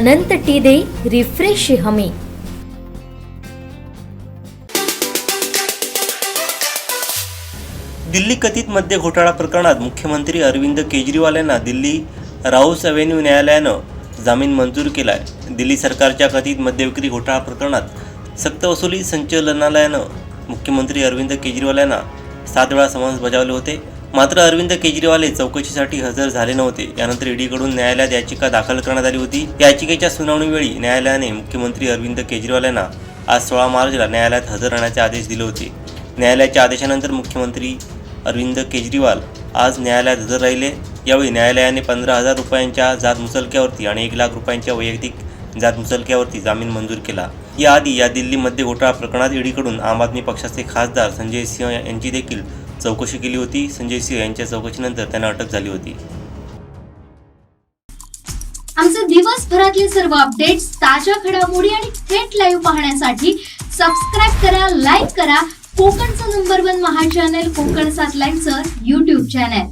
अनंत T दे refresh हमी. दिल्ली कथित मद्य घोटाळा प्रकरणात मुख्यमंत्री अरविंद केजरीवाल यांना दिल्ली राऊस अव्हेन्यू न्यायालयानं जामीन मंजूर केला आहे दिल्ली सरकारच्या कथित मद्यविक्री घोटाळा प्रकरणात सक्तवसुली संचालनालयानं मुख्यमंत्री अरविंद केजरीवाल यांना सात वेळा समन्स बजावले होते. मात्र अरविंद केजरीवाल हे चौकशीसाठी हजर झाले नव्हते. यानंतर ईडीकडून न्यायालयात याचिका दाखल करण्यात आली होती. याचिकेच्या सुनावणीवेळी न्यायालयाने मुख्यमंत्री अरविंद केजरीवाल यांना आज सोळा मार्चला न्यायालयात हजर राहण्याचे आदेश दिले होते. न्यायालयाच्या आदेशानंतर मुख्यमंत्री अरविंद केजरीवाल आज न्यायालयात हजर राहिले. यावेळी न्यायालयाने पंधरा हजार रुपयांच्या जात मुचलक्यावरती आणि एक लाख रुपयांच्या वैयक्तिक जात मुचलक्यावरती जामीन मंजूर केला. याआधी या दिल्लीमध्ये घोटाळा प्रकरणात ईडीकडून आम आदमी पक्षाचे खासदार संजय सिंह यांची देखील चौकशी केली होती. संजय सिंह यांच्या चौकशीनंतर त्यांना अटक झाली होती. आमचे दिवसभरातले सर्व अपडेट्स ताज्या घडामोडी आणि थेट लाईव्ह पाहण्यासाठी सबस्क्राईब करा लाईक करा. कोकणचं नंबर वन महा चॅनल कोकण सात लाईनचं युट्यूब चॅनल